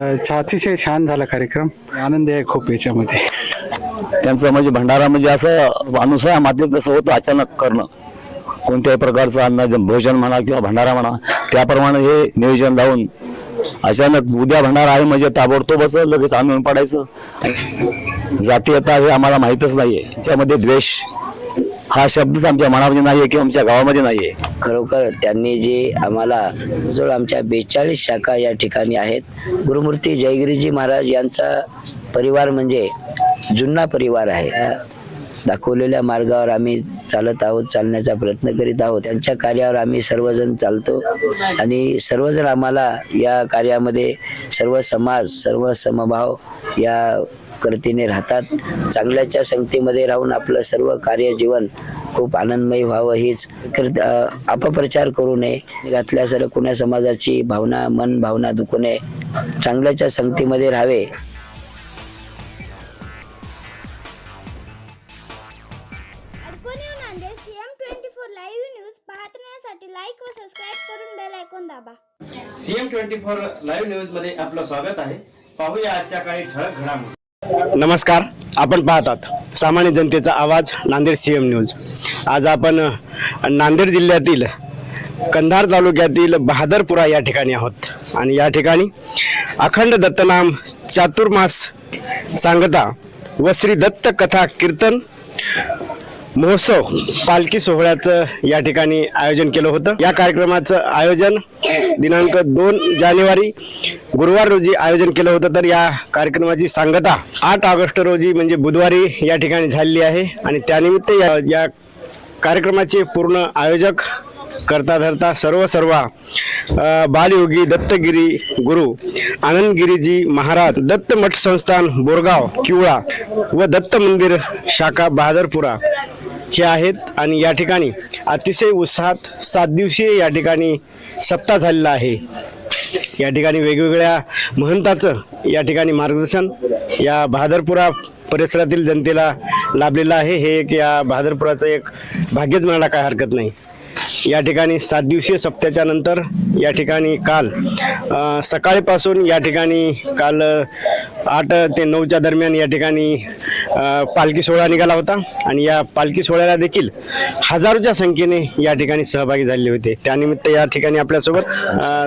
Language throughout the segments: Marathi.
अतिशय छान झाला कार्यक्रम. आनंद आहे खूप याच्यामध्ये. त्यांचं म्हणजे भंडारा म्हणजे असं अनुसया मातीत जसं होतं अचानक करणं. कोणत्याही प्रकारचं अन्न भोजन म्हणा किंवा भंडारा म्हणा त्याप्रमाणे हे नियोजन लावून अचानक उद्या भंडारा आहे म्हणजे ताबडतोबच लगेच आणून पडायचं. जातीयता हे आम्हाला माहीतच नाहीये. त्यामध्ये द्वेष हा शब्दच आमच्या मनामध्ये नाही आहे किंवा आमच्या गावामध्ये नाही आहे खरोखर त्यांनी जे आम्हाला जवळ आमच्या बेचाळीस शाखा या ठिकाणी आहेत. गुरुमूर्ती जयगिरीजी महाराज यांचा परिवार म्हणजे जुन्ना परिवार आहे. दाखवलेल्या मार्गावर आम्ही चालत आहोत चालण्याचा प्रयत्न करीत आहोत. त्यांच्या कार्यावर आम्ही सर्वजण चालतो आणि सर्वजण आम्हाला या कार्यामध्ये सर्व समाज सर्व समभाव या करतीने राहतात. चांगल्याच्या संगतीमध्ये राहून आपलं सर्व कार्य जीवन खूप आनंदमय व्हावं हीच अपप्रचार करू नये. घातल्या सर कुण्या समाजाची भावना मन भावना दुखू नये. चांगल्याच्या संगतीमध्ये राहावे. सीएम ट्वेंटी फोर लाईव्ह न्यूजमध्ये आपलं स्वागत आहे. पाहूया आजच्या काही ठळक घडामोडी. नमस्कार आपण पाहतात सामान्य जनतेचा आवाज नांदेड सी एम न्यूज आज आपण नांदेड जिल्ह्यातील कंधार तालुक्यातील बहादरपुरा या ठिकाणी आहोत. आणि या ठिकाणी अखंड दत्तनाम चातुर्मास सांगता व श्री दत्त कथा कीर्तन महोत्सव पालखी सोहळ्याचं या ठिकाणी आयोजन केलं होतं. या कार्यक्रमाचं आयोजन दिनांक दोन जानेवारी गुरुवार रोजी आयोजन केलं होतं. तर या कार्यक्रमाची सांगता आठ ऑगस्ट रोजी म्हणजे बुधवारी या ठिकाणी झालेली आहे आणि त्यानिमित्त या या कार्यक्रमाचे पूर्ण आयोजक करता धरता सर्व सर्व बालयोगी दत्तगिरी गुरु आनंदगिरीजी महाराज दत्त मठ संस्थान बोरगाव किवळा व दत्त मंदिर शाखा बहादरपुरा हे आहेत आणि या ठिकाणी अतिशय उत्साहात सात दिवसीय या ठिकाणी सप्ताह झालेला आहे. या ठिकाणी वेगवेगळ्या महंताचं या ठिकाणी मार्गदर्शन या बहादरपुरा परिसरातील जनतेला लाभलेलं आहे. हे एक या बहादरपुराचं एक भाग्यच म्हणायला काय हरकत नाही. या ठिकाणी सात दिवसीय सप्त्याच्या नंतर या ठिकाणी काल सकाळीपासून या ठिकाणी काल आठ ते नऊच्या दरम्यान या ठिकाणी पालखी सोहळा निघाला होता. आणि या पालखी सोहळ्याला देखील हजारोच्या संख्येने या ठिकाणी सहभागी झाले होते. त्यानिमित्त या ठिकाणी आपल्यासोबत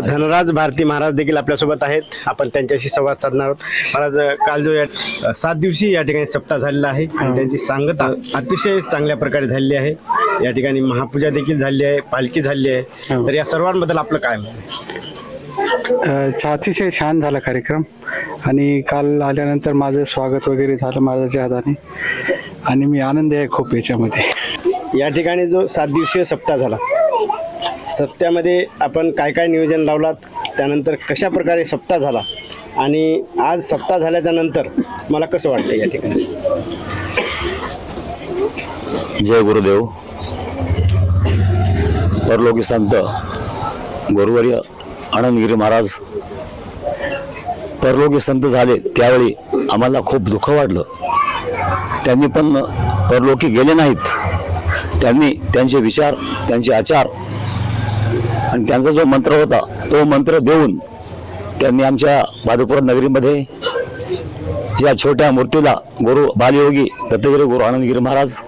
धनराज भारती महाराज देखील आपल्यासोबत आहेत. आपण त्यांच्याशी संवाद साधणार आहोत. महाराज काल जो या सात दिवशी या ठिकाणी सप्ताह झालेला आहे. आणि त्यांची सांगता अतिशय चांगल्या प्रकारे झालेली आहे. या ठिकाणी महापूजा देखील झाली आहे पालखी झाली आहे. तर या सर्वांबद्दल आपलं काय अतिशय छान झाला कार्यक्रम. आणि काल आल्यानंतर माझं स्वागत वगैरे झालं महाराजाच्या हाताने. आणि मी आनंद आहे खूप याच्यामध्ये. या ठिकाणी जो सात दिवसीय सप्ताह झाला सप्त्यामध्ये आपण काय काय नियोजन लावलात त्यानंतर कशा प्रकारे सप्ताह झाला आणि आज सप्ताह झाल्याच्यानंतर मला कसं वाटतं या ठिकाणी? जय गुरुदेव. परलोकी संत गुरुवर्य आनंदगिरी महाराज परलोकी संत झाले त्यावेळी आम्हाला खूप दुःख वाटलं. त्यांनी पण परलोकी गेले नाहीत. त्यांनी त्यांचे विचार त्यांचे आचार आणि त्यांचा जो मंत्र होता तो मंत्र देऊन त्यांनी आमच्या माधुपूर नगरीमध्ये या छोट्या मूर्तीला गुरु बालयोगी दत्तगिरी गुरु आनंदगिरी महाराज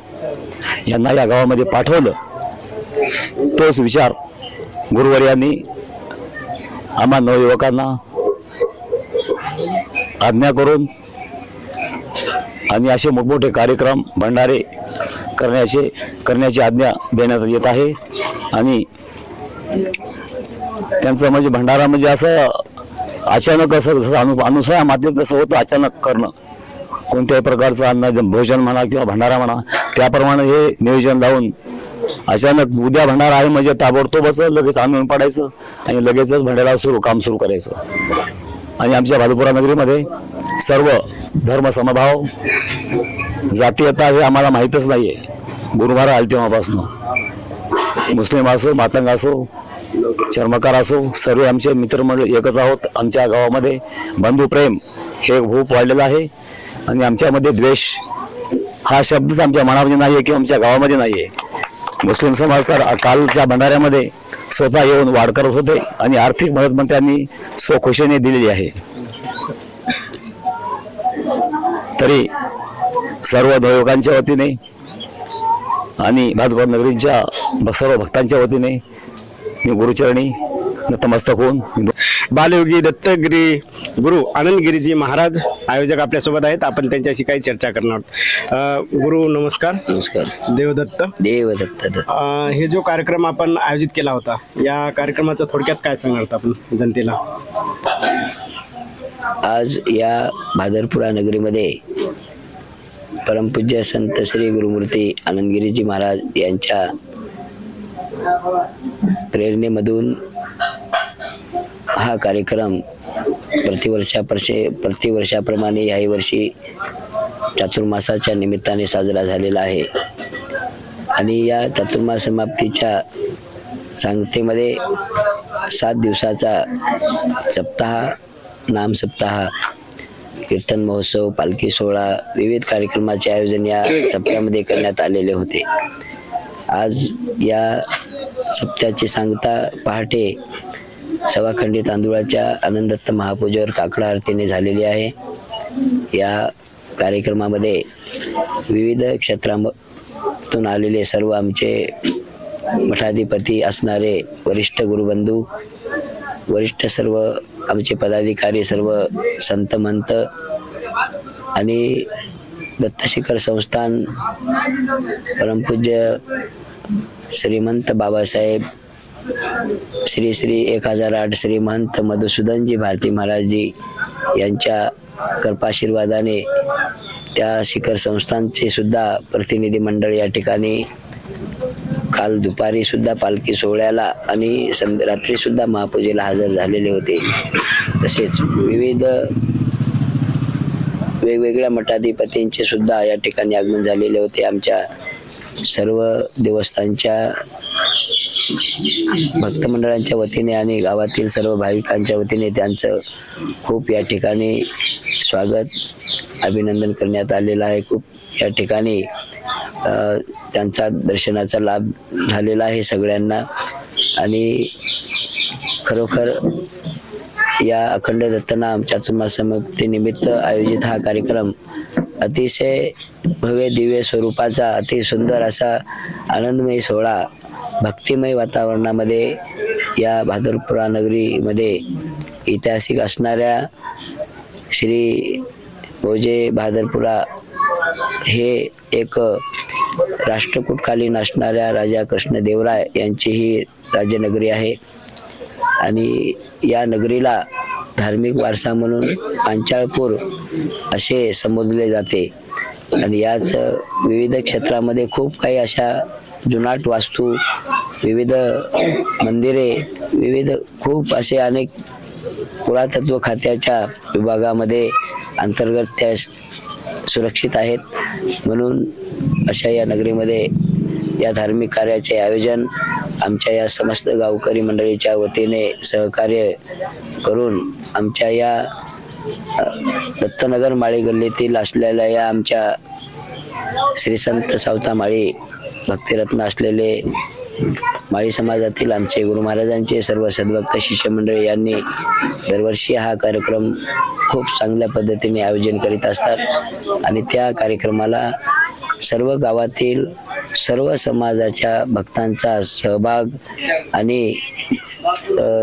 यांना या गावामध्ये पाठवलं. तोच विचार गुरुवर्यांनी आम्हा नवयुवकांना आज्ञा करून आणि असे मोठमोठे कार्यक्रम भंडारे करण्याचे करण्याची आज्ञा देण्यात येत आहे. आणि त्यांचं म्हणजे भंडारा म्हणजे असं अचानक असं जसं अनु अनुसया माध्यम जसं होतं अचानक करणं. कोणत्याही प्रकारचं अन्न भोजन म्हणा किंवा भंडारा म्हणा त्याप्रमाणे हे नियोजन लावून अचानक उद्या भंडारा आहे म्हणजे ताबडतोबच लगेच आणून पडायचं आणि लगेचच भंडारा सुरू काम सुरू करायचं. आणि आमच्या भालपुरा नगरीमध्ये सर्व धर्म समभाव जातीयता हे आम्हाला माहीतच नाही आहे गुरुवार आले तेव्हापासून. मुस्लिम असो मातंग असो चर्मकार असो सर्व आमचे मित्रमंडळ एकच आहोत. आमच्या गावामध्ये बंधुप्रेम हे खूप वाढलेलं आहे. आणि आमच्यामध्ये द्वेष हा शब्दच आमच्या मनामध्ये नाही आहे किंवा आमच्या गावामध्ये नाही आहे मुस्लिम समाज तर कालच्या भंडाऱ्यामध्ये स्वतः येऊन वाढ करत होते आणि आर्थिक मदत मंत्र्यांनी स्वखुशीने दिलेली आहे. तरी सर्व देवकांच्या वतीने आणि भाजपा नगरीच्या सर्व भक्तांच्या वतीने मी गुरुचरणी नतमस्तक होऊन बालयोगी दत्तगिरी गुरु आनंदगिरीजी महाराज आयोजक आपल्यासोबत आहेत. आपण त्यांच्याशी काही चर्चा करणार आहोत. गुरु नमस्कार. नमस्कार. देवदत्त. देव दत्त. दत्त अ, हे जो कार्यक्रम आपण आयोजित केला होता या कार्यक्रमाचा थोडक्यात काय सांगणार आहोत आपण जनतेला? आज या भादरपुरा नगरीमध्ये परमपूज्य संत श्री गुरुमूर्ती आनंदगिरीजी महाराज यांच्या प्रेरणेमधून हा कार्यक्रम प्रतिवर्षाप्रशे प्रतिवर्षाप्रमाणे याही वर्षी चातुर्मासाच्या निमित्ताने साजरा झालेला आहे. आणि या चातुर्मास समाप्तीच्या सांगतेमध्ये सात दिवसाचा सप्ताह नाम सप्ताह कीर्तन महोत्सव पालखी सोहळा विविध कार्यक्रमाचे आयोजन या सप्त्यामध्ये करण्यात आलेले होते. आज या सप्त्याची सांगता पहाटे सवाखंडी तांदुळाच्या आनंदत्त महापूजेवर काकडा आरतीने झालेली आहे. या कार्यक्रमामध्ये विविध क्षेत्रातून आलेले सर्व आमचे मठाधिपती असणारे वरिष्ठ गुरुबंधू वरिष्ठ सर्व आमचे पदाधिकारी सर्व संत मंत आणि दत्तशिखर संस्थान परमपूज्य श्रीमंत बाबासाहेब श्री श्री एक हजार आठ श्रीमंत मधुसूदनजी भारती महाराजजी यांच्या कृपाशीर्वादाने त्या शिखर संस्थांचे सुद्धा प्रतिनिधी मंडळ या ठिकाणी काल दुपारी सुद्धा पालखी सोहळ्याला आणि सं रात्री सुद्धा महापूजेला हजर झालेले होते. तसेच विविध वेगवेगळ्या मठाधिपतींचे सुद्धा या ठिकाणी आगमन झालेले होते. आमच्या सर्व देवस्थानच्या भक्त मंडळांच्या वतीने आणि गावातील सर्व भाविकांच्या वतीने त्यांचं खूप या ठिकाणी स्वागत अभिनंदन करण्यात आलेलं आहे. खूप या ठिकाणी त्यांचा दर्शनाचा लाभ झालेला आहे सगळ्यांना. आणि खरोखर या अखंड दत्तनाम चातुर्मास आयोजित हा कार्यक्रम अतिशय भव्य दिव्य स्वरूपाचा अति सुंदर असा आनंदमय सोहळा भक्तिमय वातावरणामध्ये या भादरपुरा नगरीमध्ये ऐतिहासिक असणाऱ्या श्री भोजे भादरपुरा हे एक राष्ट्रकूटकालीन असणाऱ्या राजा कृष्णदेवराय यांची ही राजनगरी आहे. आणि या नगरीला धार्मिक वारसा म्हणून पांचाळपूर असे संबोधले जाते. आणि याच विविध क्षेत्रामध्ये खूप काही अशा जुनाट वास्तू विविध मंदिरे विविध खूप असे अनेक पुरातत्व खात्याच्या विभागामध्ये अंतर्गत त्या सुरक्षित आहेत. म्हणून अशा या नगरीमध्ये या धार्मिक कार्याचे आयोजन आमच्या या समस्त गावकरी मंडळीच्या वतीने सहकार्य करून आमच्या या दत्तनगर माळी गल्लीतील असलेल्या या आमच्या श्री संत सावता माळी भक्तिरत्न असलेले माळी समाजातील आमचे गुरु महाराजांचे सर्व सद्भक्त शिष्यमंडळी यांनी दरवर्षी हा कार्यक्रम खूप चांगल्या पद्धतीने आयोजन करीत असतात. आणि त्या कार्यक्रमाला सर्व गावातील सर्व समाजाच्या भक्तांचा सहभाग आणि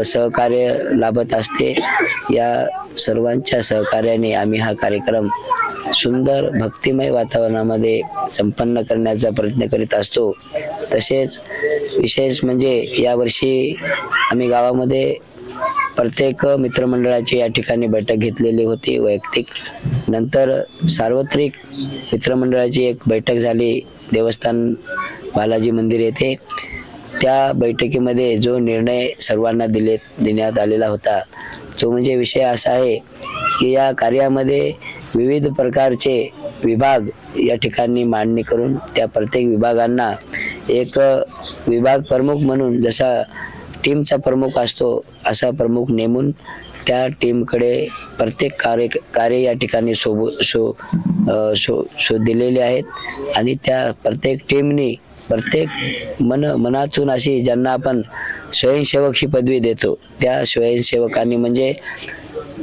सहकार्य लाभत असते. या सर्वांच्या सहकार्याने आम्ही हा कार्यक्रम सुंदर भक्तिमय वातावरणामध्ये संपन्न करण्याचा प्रयत्न करीत असतो. तसेच विशेष म्हणजे यावर्षी आम्ही गावामध्ये प्रत्येक मित्रमंडळाची या ठिकाणी बैठक घेतलेली होती. वैयक्तिक नंतर सार्वत्रिक मित्रमंडळाची एक बैठक झाली. देवस्थान बालाजी मंदिर येथे. त्या बैठकीमध्ये जो निर्णय सर्वांना दिले देण्यात आलेला होता तो म्हणजे विषय असा आहे की या कार्यामध्ये विविध प्रकारचे विभाग या ठिकाणी मांडणी करून त्या प्रत्येक विभागांना एक विभाग प्रमुख म्हणून जसा टीमचा प्रमुख असतो असा प्रमुख नेमून त्या टीमकडे प्रत्येक कार्य कार्य या ठिकाणी सोब सो सो शो दिलेले आहेत. आणि त्या प्रत्येक टीमनी प्रत्येक मन मनातून अशी ज्यांना आपण स्वयंसेवक ही पदवी देतो त्या स्वयंसेवकांनी म्हणजे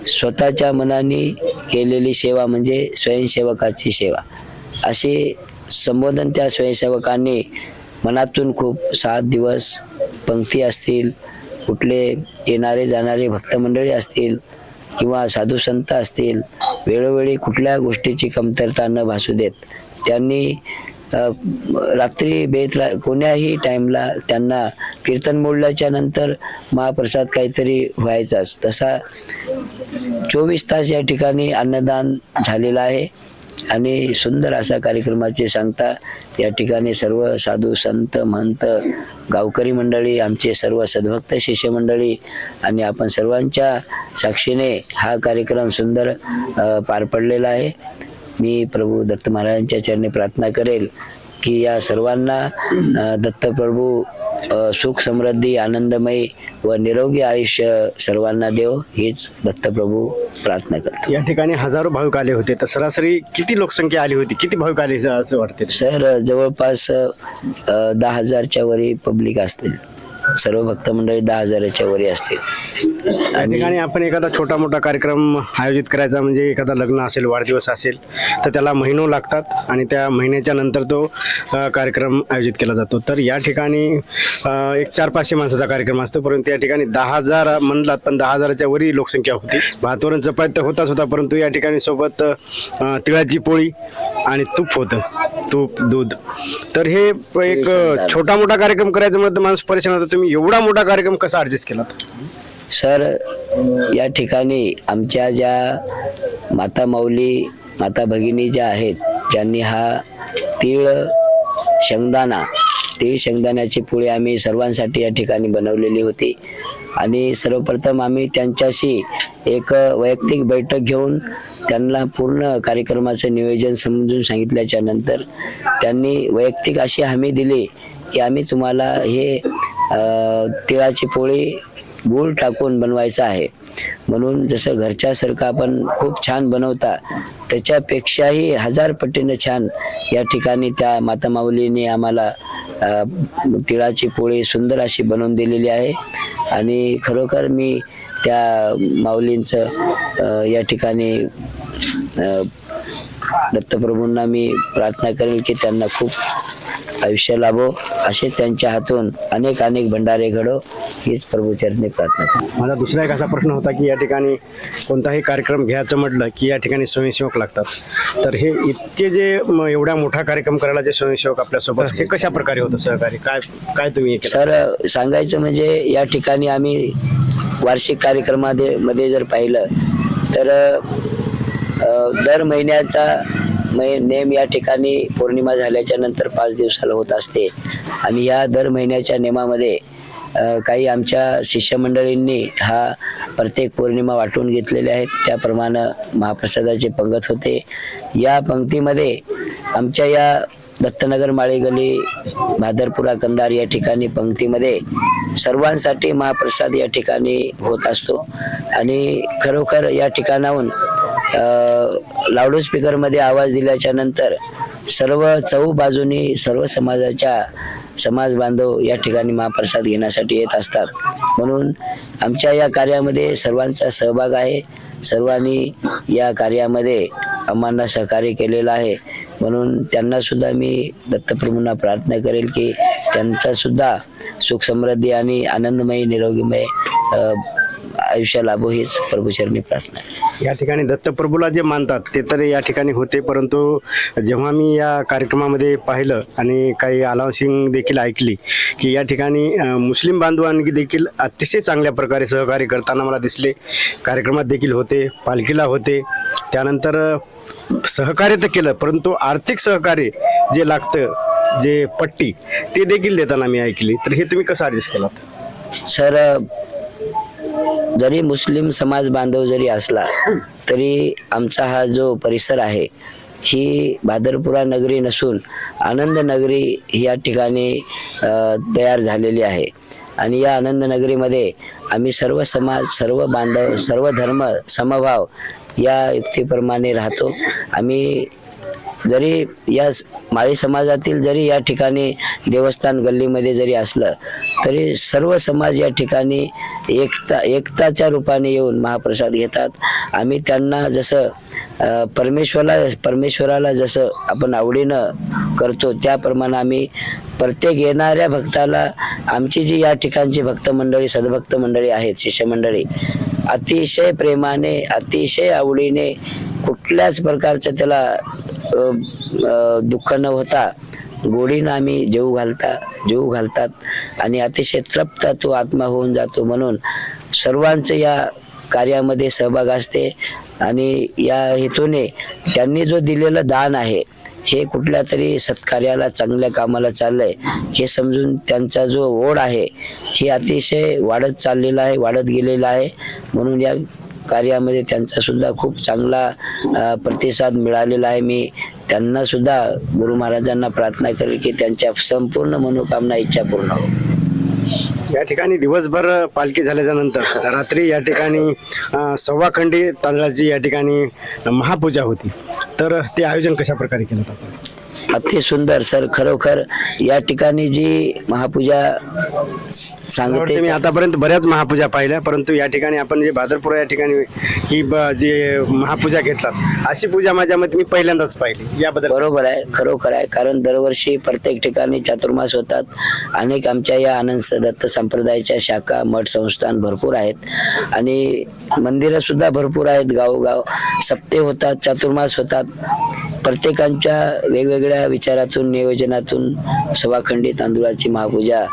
स्वतःच्या मनाने केलेली सेवा म्हणजे स्वयंसेवकाची सेवा. अशी संबोधन त्या स्वयंसेवकांनी मनातून खूप सात दिवस पंक्ती असतील कुठले येणारे जाणारे भक्तमंडळी असतील किंवा साधू संत असतील वेळोवेळी कुठल्या गोष्टीची कमतरता न भासू देत त्यांनी रात्री बेत कोण्याही टाईमला त्यांना कीर्तन मोडल्याच्या नंतर महाप्रसाद काहीतरी व्हायचाच. तसा चोवीस तास या ठिकाणी अन्नदान झालेलं आहे. आणि सुंदर असा कार्यक्रमाचे सांगता या ठिकाणी सर्व साधू संत महंत गावकरी मंडळी आमचे सर्व सद्भक्त शिष्यमंडळी आणि आपण सर्वांच्या साक्षीने हा कार्यक्रम सुंदर पार पडलेला आहे. मी प्रभू दत्त महाराजांच्या चरणी प्रार्थना करेल. की या सर्वांना दत्तप्रभू सुख समृद्धी आनंदमयी व निरोगी आयुष्य सर्वांना देव हीच दत्तप्रभू प्रार्थना करतो या ठिकाणी हजारो भाविक आले होते. तर सरासरी किती लोकसंख्या आली होती? किती भाविक आले असं वाटते सर जवळपास दहा हजारच्या वरी पब्लिक असतील. सर्व भक्त मंडळी दहा हजाराच्या वरी असतील. या ठिकाणी आपण एखादा छोटा मोठा कार्यक्रम आयोजित करायचा म्हणजे एखादा लग्न असेल वाढदिवस असेल तर त्याला महिनो लागतात आणि त्या महिन्याच्या नंतर तो अ, कार्यक्रम आयोजित केला जातो. तर या ठिकाणी अ, एक चार पाचशे माणसाचा कार्यक्रम असतो परंतु या ठिकाणी दहा हजार म्हणलात पण दहा हजाराच्या वरी लोकसंख्या होती. भातवरण चपाती तर होताच होता परंतु या ठिकाणी सोबत अ, तिळाची पोळी आणि तूप होतं. तूप दूध. तर हे एक अ, छोटा मोठा कार्यक्रम करायचं म्हणतं माणूस परेशान होतं तुम्ही एवढा मोठा कार्यक्रम कसा ऍडजस्ट केला? सर या ठिकाणी आमच्या ज्या माता माऊली माता भगिनी ज्या आहेत ज्यांनी हा तीळ शेंगदाणा तीळ शेंगदाण्याची पोळी आम्ही सर्वांसाठी या ठिकाणी बनवलेली होती. आणि सर्वप्रथम आम्ही त्यांच्याशी एक वैयक्तिक बैठक घेऊन त्यांना पूर्ण कार्यक्रमाचं नियोजन समजून सांगितल्याच्या नंतर त्यांनी वैयक्तिक अशी हमी दिली की आम्ही तुम्हाला हे तिळाची पोळी गूळ टाकून बनवायचं आहे. म्हणून जसं घरच्यासारखं आपण खूप छान बनवता त्याच्यापेक्षाही हजार पटीनं छान या ठिकाणी त्या माता माऊलीने आम्हाला तिळाची पोळी सुंदर अशी बनवून दिलेली आहे. आणि खरोखर मी त्या माऊलींचं या ठिकाणी दत्तप्रभूंना मी प्रार्थना करेल की त्यांना खूप आयुष्य लाभो असे त्यांच्या हातून अनेक अनेक भंडारे घडो हीच प्रभूचरणी प्रार्थना माझा दुसरा एक असा प्रश्न होता की या ठिकाणी कोणताही कार्यक्रम घ्यायचं म्हटलं की या ठिकाणी स्वयंसेवक लागतात. तर हे इतके जे म, एवढ्या मोठा कार्यक्रम करायला जे स्वयंसेवक आपल्यासोबत हे कशा प्रकारे होतं सहकार्य काय काय तुम्ही सर सांगायचं म्हणजे या ठिकाणी आम्ही वार्षिक कार्यक्रमामध्ये मध्ये जर पाहिलं तर दर महिन्याचा मै- नेम या ठिकाणी पौर्णिमा झाल्याच्यानंतर पाच दिवसाला होत असते. आणि या दर महिन्याच्या नेमामध्ये काही आमच्या शिष्यमंडळींनी हा प्रत्येक पौर्णिमा वाटून घेतलेल्या आहेत. त्याप्रमाणे महाप्रसादाचे पंगत होते. या पंक्तीमध्ये आमच्या या दत्तनगर माळेगली भादरपुरा कंदार या ठिकाणी पंक्तीमध्ये सर्वांसाठी महाप्रसाद या ठिकाणी होत असतो. आणि खरोखर या ठिकाणाहून लाऊड स्पीकरमध्ये आवाज दिल्याच्या नंतर सर्व चौ बाजूनी सर्व समाजाच्या समाज बांधव या ठिकाणी महाप्रसाद घेण्यासाठी येत असतात. म्हणून आमच्या या कार्यामध्ये सर्वांचा सहभाग आहे. सर्वांनी या कार्यामध्ये आम्हाला सहकार्य केलेलं आहे. म्हणून त्यांना सुद्धा मी दत्तप्रभूंना प्रार्थना करेल की त्यांचा सुद्धा सुख समृद्धी आणि आनंदमय निरोगीमय आयुष्य लाभो हीच प्रभूचरणी प्रार्थना आहे. या ठिकाणी दत्तप्रभूला जे मानतात ते तर या ठिकाणी होते परंतु जेव्हा मी या कार्यक्रमामध्ये पाहिलं आणि काही अनाउन्सिंग देखील ऐकली की या ठिकाणी मुस्लिम बांधवांनी देखील अतिशय चांगल्या प्रकारे सहकार्य करताना मला दिसले. कार्यक्रमात देखील होते पालखीला होते. त्यानंतर सहकार्य तर केलं परंतु आर्थिक सहकार्य जे लागतं जे पट्टी ते देखील देताना मी ऐकली. तर हे तुम्ही कसं ॲडजस्ट केलात? सर जरी मुस्लिम समाज बांधव जरी असला तरी आमचा हा जो परिसर आहे ही भादरपुरा नगरी नसून आनंद नगरी या ठिकाणी तयार झालेली आहे. आणि या आनंद नगरीमध्ये आम्ही सर्व समाज सर्व बांधव सर्व धर्म समभाव या युक्तीप्रमाणे राहतो. आम्ही जरी या माळी समाजातील जरी या ठिकाणी देवस्थान गल्लीमध्ये जरी असलं तरी सर्व समाज या ठिकाणी एकता एकताच्या रूपाने येऊन महाप्रसाद घेतात. आम्ही त्यांना जसं परमेश्वराला परमेश्वराला जसं आपण आवडीनं करतो त्याप्रमाणे आम्ही प्रत्येक येणाऱ्या भक्ताला आमची जी या ठिकाणची भक्त मंडळी सद्भक्त मंडळी आहेत शिष्यमंडळी अतिशय प्रेमाने अतिशय आवडीने कुठल्याच प्रकारचं त्याला दुःख न होता गोडीनं आम्ही जेऊ घालता जेऊ घालतात आणि अतिशय तृप्त तो आत्मा होऊन जातो म्हणून सर्वांचं या कार्यामध्ये सहभाग असते आणि या हेतूने त्यांनी जो दिलेलं दान आहे हे कुठल्या तरी सत्कार्याला चांगल्या कामाला चाललंय हे समजून त्यांचा जो ओढ आहे हे अतिशय वाढत चाललेला आहे वाढत गेलेला आहे. म्हणून या कार्यामध्ये त्यांचा सुद्धा खूप चांगला प्रतिसाद मिळालेला आहे. मी त्यांना सुद्धा गुरु महाराजांना प्रार्थना करेल की त्यांच्या संपूर्ण मनोकामना इच्छा पूर्ण हो. या ठिकाणी दिवसभर पालखी झाल्याच्यानंतर रात्री या ठिकाणी सव्वाखंडी तांदळाची या ठिकाणी महापूजा होती. तर ते आयोजन कशा प्रकारे केलं जातं आपण अति सुंदर सर खरोखर या ठिकाणी जी महापूजा सांगते. मी आतापर्यंत बऱ्याच महापूजा पाहिल्या परंतु या ठिकाणी आपण जे भादरपुरा या ठिकाणी ही ब- जे महापूजा घेतात अशी पूजा माझ्या मते मी पहिल्यांदाच पाहिली याबद्दल. बरोबर आहे खरोखर आहे कारण दरवर्षी प्रत्येक ठिकाणी चातुर्मास होतात. अनेक आमच्या या आनंद दत्त संप्रदायाच्या शाखा मठ संस्थान भरपूर आहेत. आणि मंदिरं सुद्धा भरपूर आहेत गावोगाव. सप्ते होतात चातुर्मास होतात. प्रत्येकांच्या वेगवेगळ्या विचारातून नियोजनातून सवाखंडी तांदुळाची महापूजा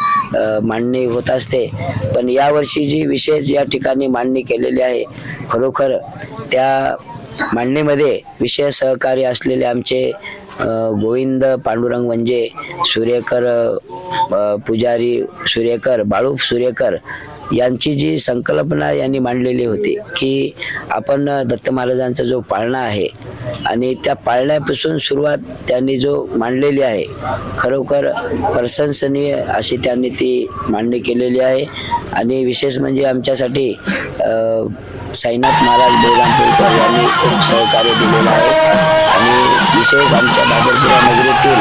मांडणी होत असते. पण यावर्षी जी विशेष या ठिकाणी मांडणी केलेली आहे खरोखर त्या मांडणीमध्ये विशेष सहकार्य असलेले आमचे गोविंद पांडुरंग म्हणजे सूर्यकर पुजारी सूर्यकर बाळू सूर्यकर यांची जी संकल्पना यांनी मांडलेली होती की आपण दत्त महाराजांचा जो पाळणा आहे आणि त्या पाळण्यापासून सुरुवात त्यांनी जो मांडलेली आहे खरोखर प्रशंसनीय अशी त्यांनी ती मांडणी केलेली आहे. आणि विशेष म्हणजे आमच्यासाठी साईनाथ महाराज बेलांपूरकर यांनी खूप सहकार्य दिलेलं आहे. आणि विशेष आमच्या बाबरपुरा नगरीतील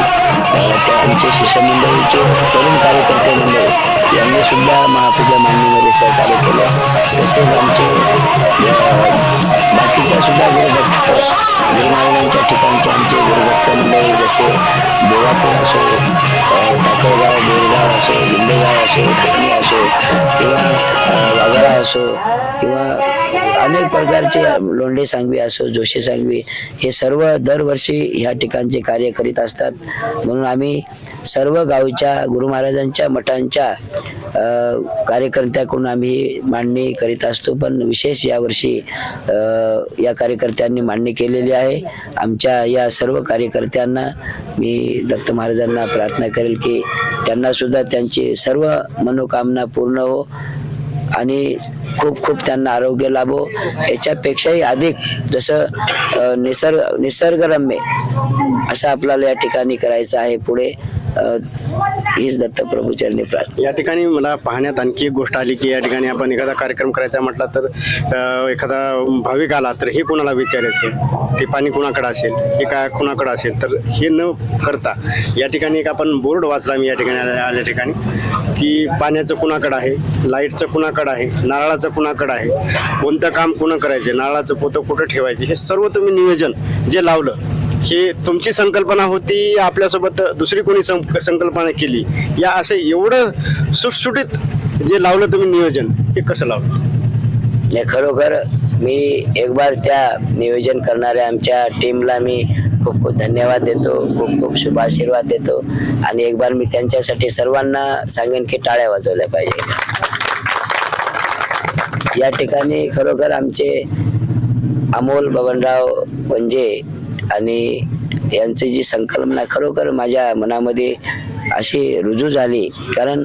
आमचे शिष्यमंडळीचे तरुण कार्यकर्ते सुद्धा महापूजा मांडणीमध्ये सहकार्य केलं. तसेच आमचे बाकीच्या सुद्धा गुरुभक्त गुरु महाराजांच्या ठिकाणचे आमचे गुरुभक्त मंडळी जसे देवापूर असो अ, टाकळगाव बोरगाव असो लिंबेगाव असो ढाकणी असो किंवा वाघाळा असो किंवा अनेक प्रकारचे लोंढे सांगवी असो जोशी सांगवी हे सर्व दरवर्षी ह्या ठिकाणचे कार्य करीत असतात. म्हणून आम्ही सर्व गावच्या गुरु महाराजांच्या मठांच्या कार्यकर्त्याकडून आम्ही मांडणी करीत असतो. पण विशेष यावर्षी या कार्यकर्त्यांनी मांडणी केलेली आहे. आमच्या या सर्व कार्यकर्त्यांना मी दत्त महाराजांना प्रार्थना करेल की त्यांना सुद्धा त्यांची सर्व मनोकामना पूर्ण हो. आणि खूप खूप त्यांना आरोग्य लाभो. याच्यापेक्षाही अधिक जसं निसर्ग निसर्गरम्य असं आपल्याला या ठिकाणी करायचं आहे पुढे. हीच दत्तप्रभूचरणी प्रार्थना. या ठिकाणी मला पाहण्यात आणखी एक गोष्ट आली की या ठिकाणी आपण एखादा कार्यक्रम करायचा म्हटला तर एखादा भाविक आला तर हे कोणाला विचारायचं? ते पाणी कुणाकडं असेल? हे काय कुणाकडं असेल? तर हे न करता या ठिकाणी एक आपण बोर्ड वाचला मी या ठिकाणी आल्या ठिकाणी की पाण्याचं कुणाकडं आहे? लाईटचं कुणाकडं आहे? नारळाचं कुणाकडं आहे? कोणतं काम कुणं करायचे? नाळाचं पोतं कुठं ठेवायचे? हे सर्व तुम्ही नियोजन जे लावलं हे तुमची संकल्पना होती आपल्यासोबत दुसरी कोणी संकल्पना केली? या असं एवढं सुटसुटीत जे लावलं तुम्ही नियोजन हे कसं लावलं? हे खरोखर मी एक बार त्या नियोजन करणाऱ्या आमच्या टीमला मी खूप खूप धन्यवाद देतो खूप खूप शुभ आशीर्वाद देतो आणि एक बार मी त्यांच्यासाठी सर्वांना सांगेन की टाळ्या वाजवल्या पाहिजे. या ठिकाणी खरोखर आमचे अमोल बबनराव वंजे आणि यांची जी संकल्पना खरोखर माझ्या मनामध्ये अशी रुजू झाली. कारण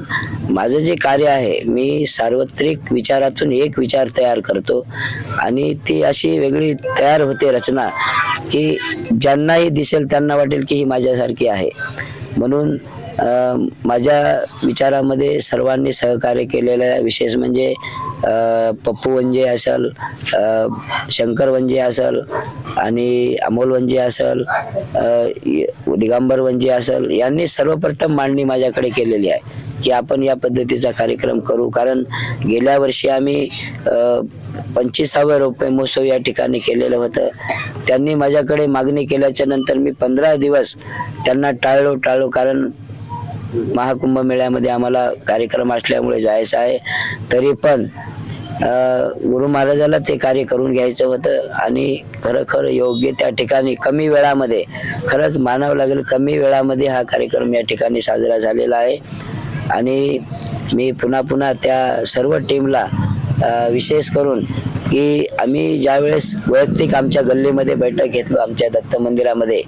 माझं जे कार्य आहे मी सार्वत्रिक विचारातून एक विचार तयार करतो आणि ती अशी वेगळी तयार होते रचना की ज्यांनाही दिसेल त्यांना वाटेल की ही माझ्यासारखी आहे. म्हणून माझ्या विचारामध्ये सर्वांनी सहकार्य केलेलं विशेष म्हणजे पप्पू वंजे असेल शंकर वंजे असेल आणि अमोल वंजे असल दिगंबर वंजे असल यांनी सर्वप्रथम मांडणी माझ्याकडे केलेली आहे की आपण या पद्धतीचा कार्यक्रम करू. कारण गेल्या वर्षी आम्ही पंचवीसावं रुपये महोत्सव या ठिकाणी केलेलं होतं. त्यांनी माझ्याकडे मागणी केल्याच्यानंतर मी पंधरा दिवस त्यांना टाळलो टाळलो. कारण महाकुंभ मेळ्यामध्ये आम्हाला कार्यक्रम असल्यामुळे जायचं आहे. तरी पण गुरु महाराजाला ते कार्य करून घ्यायचं होतं आणि खरोखर योग्य त्या ठिकाणी कमी वेळामध्ये खरंच मानावं लागेल कमी वेळामध्ये हा कार्यक्रम या ठिकाणी साजरा झालेला आहे. आणि मी पुन्हा पुन्हा त्या सर्व टीमला विशेष करून की आम्ही ज्यावेळेस वैयक्तिक आमच्या गल्लीमध्ये बैठक घेतलो आमच्या दत्त मंदिरामध्ये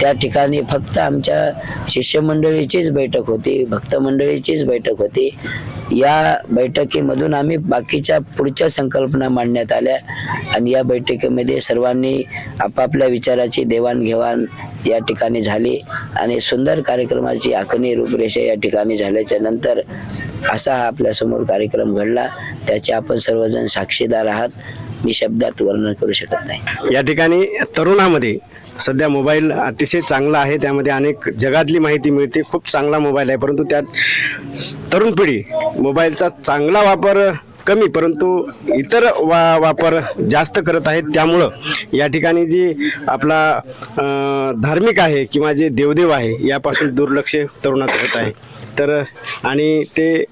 त्या ठिकाणी फक्त आमच्या शिष्यमंडळीचीच बैठक होती भक्त मंडळीचीच बैठक होती. या बैठकीमधून आम्ही बाकीच्या पुढच्या संकल्पना मांडण्यात आल्या आणि या बैठकीमध्ये सर्वांनी आपापल्या विचाराची देवाणघेवाण या ठिकाणी झाली आणि सुंदर कार्यक्रमाची आखणी रूपरेषा या ठिकाणी झाल्याच्यानंतर असा हा आपल्यासमोर कार्यक्रम घडला. त्याचे आपण सर्वजण साक्षीदार आहात. मी शब्दात वर्णन करू शकत नाही. या ठिकाणी तरुणामध्ये सध्या मोबाईल अतिशय चांगला आहे. त्यामध्ये अनेक जगातली माहिती मिळते. खूप चांगला मोबाईल आहे. परंतु त्यात तरुण पिढी मोबाईलचा चांगला वापर कमी परंतु इतर वा वापर जास्त करत आहेत. त्यामुळं या ठिकाणी जी आपला धार्मिक आहे किंवा जे देवदेव आहे यापासून दुर्लक्ष तरुणाचं होत आहे. तर आणि ते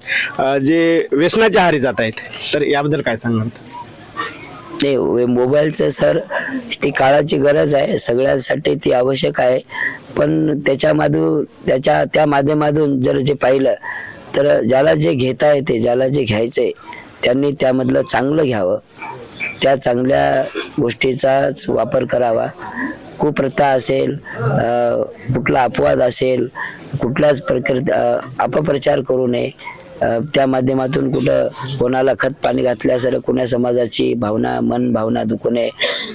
जे व्यसनाच्या आहारी जात आहेत. तर याबद्दल काय सांगणार ते मोबाईलचं सर ती काळाची गरज आहे सगळ्यांसाठी ती आवश्यक आहे. पण त्याच्यामधून त्याच्या त्या माध्यमातून जर जे पाहिलं तर ज्याला जे घेता येते ज्याला जे घ्यायचंय त्यांनी त्यामधलं चांगलं घ्यावं. त्या चांगल्या गोष्टीचाच वापर करावा. कुप्रथा असेल कुठला अपवाद असेल कुठलाच प्रकृत अपप्रचार करू नये. त्या माध्यमातून कुठं कोणाला खत पाणी घातल्यासारखं कुण्या समाजाची भावना मन भावना दुखू नये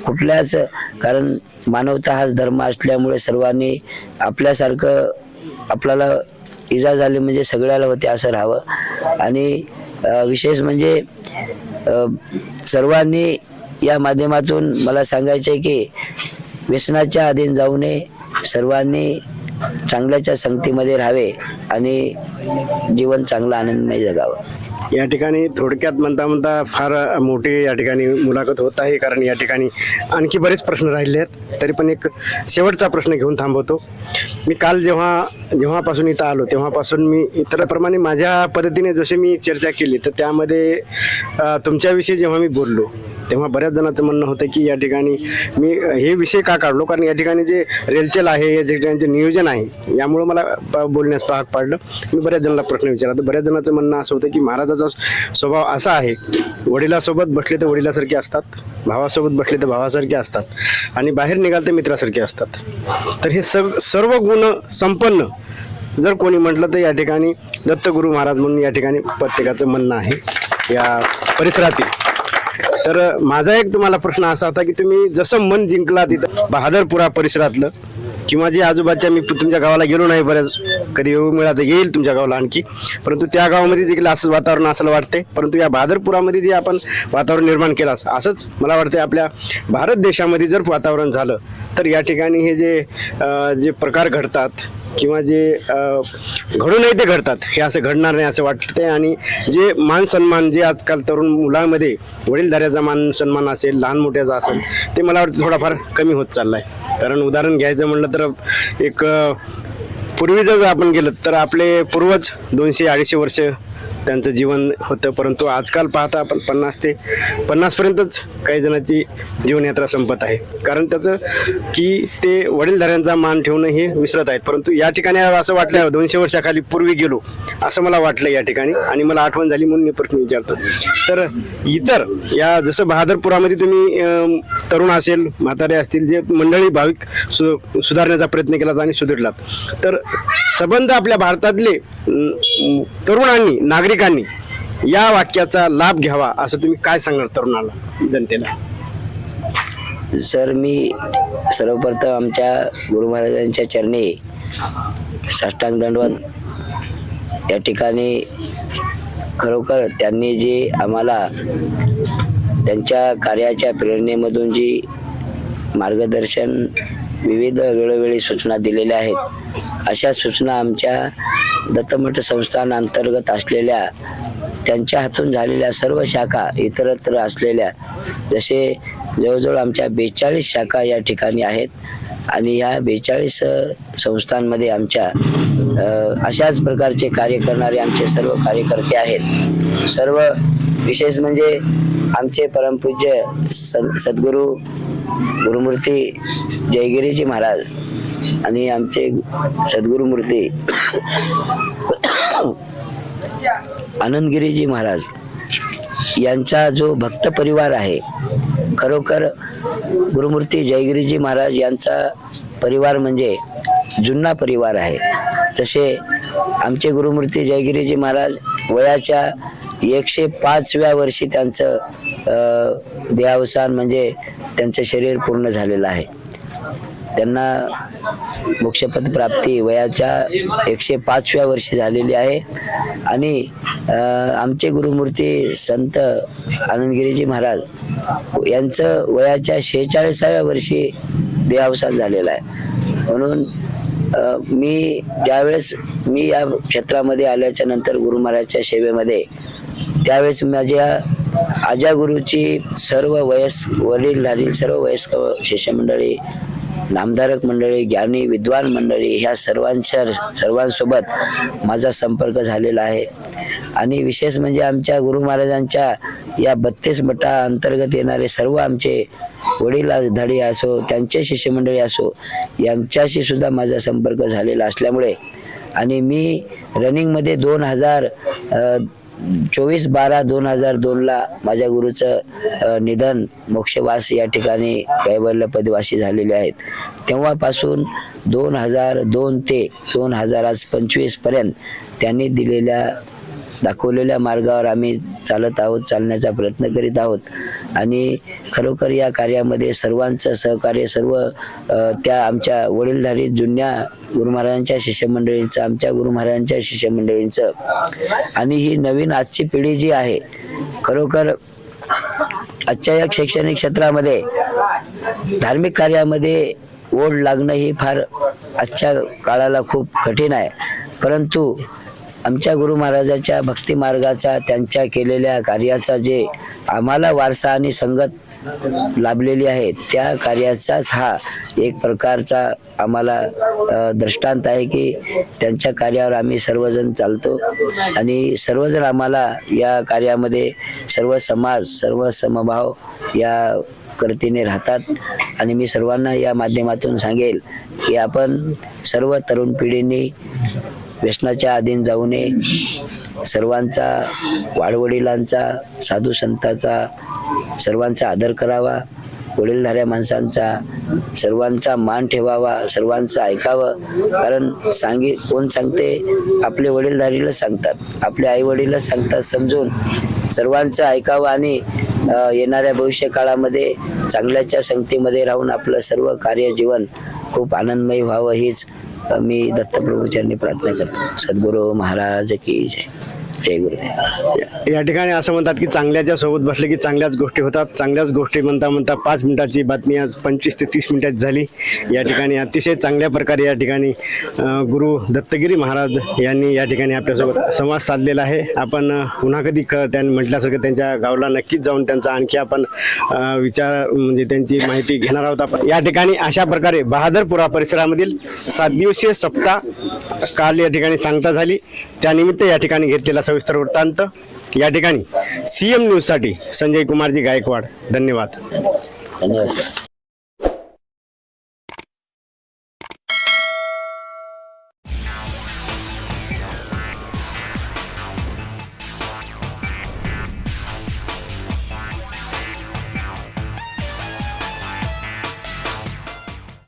कुठल्याच कारण मानवता हाच धर्म असल्यामुळे सर्वांनी आपल्यासारखं आपल्याला इजा झाली म्हणजे सगळ्याला होते असं राहावं. आणि विशेष म्हणजे सर्वांनी या माध्यमातून मला सांगायचं आहे की व्यसनाच्या अधीन जाऊ नये. सर्वांनी चांगल्याच्या संगतीमध्ये राहावे आणि जीवन चांगलं आनंदमय जगावं. या ठिकाणी थोडक्यात म्हणता म्हणता फार मोठी या ठिकाणी मुलाखत होत आहे कारण या ठिकाणी आणखी बरेच प्रश्न राहिले आहेत. तरी पण एक शेवटचा प्रश्न घेऊन थांबवतो. मी काल जेव्हा जेव्हापासून इथं आलो तेव्हापासून मी इतरप्रमाणे माझ्या पद्धतीने जसे मी चर्चा केली तर त्यामध्ये तुमच्याविषयी जेव्हा मी बोललो तेव्हा बऱ्याच जणांचं म्हणणं होतं की या ठिकाणी मी हे विषय का काढलो? कारण या ठिकाणी जे रेलचेल आहे या ठिकाणी जे नियोजन आहे यामुळं मला बोलण्यास भाग पाडलं. मी बऱ्याच जणांना प्रश्न विचारला. तर बऱ्याच जणांचं म्हणणं असं होतं की महाराजाचं स्वभाव असा आहे वडिलासोबत बसले तर वडिलासारखे असतात भावासोबत बसले तर भावासारखे असतात आणि बाहेर निघाल तर मित्रासारखे असतात. तर हे सग सर्व गुण संपन्न. जर कोणी म्हटलं तर या ठिकाणी दत्तगुरू महाराज म्हणून या ठिकाणी प्रत्येकाचं म्हणणं आहे या परिसरातील. तर माझा एक तुम्हाला प्रश्न असा होता की तुम्ही जसं मन जिंकला तिथं बहादरपुरा परिसरातलं किंवा जे आजूबाजूच्या मी तुमच्या गावाला गेलो नाही बऱ्याच कधी येऊ मिळाला येईल तुमच्या गावाला आणखी. परंतु त्या गावामध्ये जे गेलं असंच वातावरण असायला वाटते परंतु या भादरपुरामध्ये जे आपण वातावरण निर्माण केलं असं असंच मला वाटते आपल्या भारत देशामध्ये जर वातावरण झालं तर या ठिकाणी हे जे जे प्रकार घडतात किंवा जे घडूनही घडू नये ते घडतात. हे असं घडणार नाही असं वाटते आणि जे मान सन्मान जे आजकाल तरुण मुलांमध्ये वडीलधाऱ्याचा मान सन्मान असेल लहान मोठ्याचा असेल ते मला वाटतं थोडाफार कमी होत चाललाय. कारण उदाहरण घ्यायचं म्हणलं तर एक पूर्वी जर आपण गेलं तर आपले पूर्वज दोनशे अडीचशे वर्ष त्यांचं जीवन होतं. परंतु आजकाल पाहता आपण पन्नास ते पन्नासपर्यंतच काही जणांची जीवनयात्रा संपत आहे. कारण त्याचं की ते वडीलधाऱ्यांचा मान ठेवणं हे विसरत आहेत. परंतु या ठिकाणी असं वाटलं दोनशे वर्षाखाली पूर्वी गेलो असं मला वाटलं या ठिकाणी आणि मला आठवण झाली म्हणून मी प्रश्न विचारतो. तर इतर या जसं बहादरपुरामध्ये तुम्ही तरुण असेल म्हातारे असतील जे मंडळी भाविक सु सुधारण्याचा प्रयत्न केला आणि सुधरलात. तर संबंध आपल्या भारतातले तरुणांनी नागरिक नागरिकांनी या वाक्याचा लाभ घ्यावा असं तुम्ही काय सांगणार तरुणाला जनतेला? सर मी सर्वप्रथम आमच्या गुरु महाराजांच्या चरणी साष्टांग दंडवत या ठिकाणी खरोखर त्यांनी जे आम्हाला त्यांच्या कार्याच्या प्रेरणेमधून जी मार्गदर्शन विविध वेळोवेळी सूचना दिलेल्या आहेत अशा सूचना आमच्या दत्तमठ संस्थान अंतर्गत असलेल्या त्यांच्या हातून झालेल्या सर्व शाखा इतरत्र असलेल्या जसे जवळजवळ आमच्या बेचाळीस शाखा या ठिकाणी आहेत आणि ह्या बेचाळीस संस्थांमध्ये आमच्या अशाच प्रकारचे कार्य करणारे आमचे सर्व कार्यकर्ते आहेत. सर्व विशेष म्हणजे आमचे परमपूज्य सन सद्गुरू गुरुमूर्ती जयगिरीजी महाराज आणि आमचे सद्गुरुमूर्ती आनंदगिरीजी महाराज यांचा जो भक्त परिवार आहे खरोखर गुरुमूर्ती जयगिरीजी महाराज यांचा परिवार म्हणजे जुन्ना परिवार आहे. तसे आमचे गुरुमूर्ती जयगिरीजी महाराज वयाच्या एकशे पाचव्या वर्षी त्यांचं देहावसान म्हणजे त्यांचं शरीर पूर्ण झालेलं आहे. त्यांना मोक्षपद प्राप्ती वयाच्या एकशे पाचव्या वर्षी झालेली आहे. आणि आमचे गुरुमूर्ती संत आनंदगिरीजी महाराज यांचं वयाच्या शेहेचाळीसाव्या वर्षी देहावसान झालेला आहे. म्हणून मी ज्यावेळेस मी या क्षेत्रामध्ये आल्याच्यानंतर गुरु महाराजच्या सेवेमध्ये त्यावेळेस माझ्या आजा गुरुची सर्व वयस वडीलधारी सर्व वयस्क शिष्यमंडळी नामधारक मंडळी ज्ञानी विद्वान मंडळी ह्या सर्वांच्या सर्वांसोबत माझा संपर्क झालेला आहे. आणि विशेष म्हणजे आमच्या गुरु महाराजांच्या या बत्तीस मठा अंतर्गत येणारे सर्व आमचे वडील धडी असो त्यांचे शिष्यमंडळी असो यांच्याशी सुद्धा माझा संपर्क झालेला असल्यामुळे आणि मी रनिंगमध्ये दोन हजार चोवीस बारा दोन हजार दोनला माझ्या गुरुचं निधन मोक्षवास या ठिकाणी कैवल्यपदवासी झालेले आहेत. तेव्हापासून दोन हजार दोन ते दोन हजार आज पंचवीसपर्यंत त्यांनी दिलेल्या दाखवलेल्या मार्गावर आम्ही चालत आहोत चालण्याचा प्रयत्न करीत आहोत. आणि खरोखर या कार्यामध्ये सर्वांचं सहकार्य सर्व त्या आमच्या वडीलधारी जुन्या गुरु महाराजांच्या शिष्यमंडळींचं आमच्या गुरु महाराजांच्या शिष्यमंडळींचं. आणि ही नवीन आजची पिढी जी आहे खरोखर आजच्या या शैक्षणिक क्षेत्रामध्ये धार्मिक कार्यामध्ये ओढ लागणं ही फार आजच्या काळाला खूप कठीण आहे. परंतु आमच्या गुरु महाराजाच्या भक्ती मार्गाचा त्यांच्या केलेल्या कार्याचा जे आम्हाला वारसा आणि संगत लाभलेली आहे त्या कार्याचाच हा एक प्रकारचा आम्हाला दृष्टांत आहे की त्यांच्या कार्यावर आम्ही सर्वजण चालतो आणि सर्वजण आम्हाला या कार्यामध्ये सर्व समाज सर्व समभाव या करतीने राहतात. आणि मी सर्वांना या माध्यमातून सांगेल की आपण सर्व तरुण पिढींनी व्यसनाच्या अधीन जाऊ नये. सर्वांचा वाडवडिलांचा साधू संताचा सर्वांचा आदर करावा. वडीलधाऱ्या माणसांचा सर्वांचा मान ठेवावा सर्वांचं ऐकावं. कारण सांगी कोण सांगते? आपले वडीलधारीला सांगतात. आपले आई वडीलच सांगतात समजून. सर्वांचं ऐकावं आणि येणाऱ्या भविष्य काळामध्ये चांगल्याच्या संगतीमध्ये राहून आपलं सर्व कार्य जीवन खूप आनंदमयी व्हावं. हीच मी दत्तप्रभूचरणी प्रार्थना करतो. सद्गुरू महाराज की जय. जय गुरुदेव या ठिकाणी असं म्हणतात की चांगल्याच्या सोबत बसले की चांगल्याच गोष्टी होतात. चांगल्याच गोष्टी म्हणता म्हणता पाच मिनिटाची बातमी आज पंचवीस ते तीस मिनिटात झाली. या ठिकाणी अतिशय चांगल्या प्रकारे या ठिकाणी गुरु दत्तगिरी महाराज यांनी या ठिकाणी आपल्यासोबत संवाद साधलेला आहे. आपण पुन्हा कधी क त्यांनी म्हटल्यासारखं त्यांच्या गावाला नक्कीच जाऊन त्यांचा आणखी आपण विचार म्हणजे त्यांची माहिती घेणार आहोत आपण. या ठिकाणी अशा प्रकारे बहादरपुरा परिसरामधील सात दिवसीय सप्ताह काल या ठिकाणी सांगता झाली. त्यानिमित्त या ठिकाणी घेतलेला सविस्तर वृत्तांत. या ठिकाणी सीएम न्यूजसाठी संजय कुमारजी गायकवाड. धन्यवाद. धन्यवाद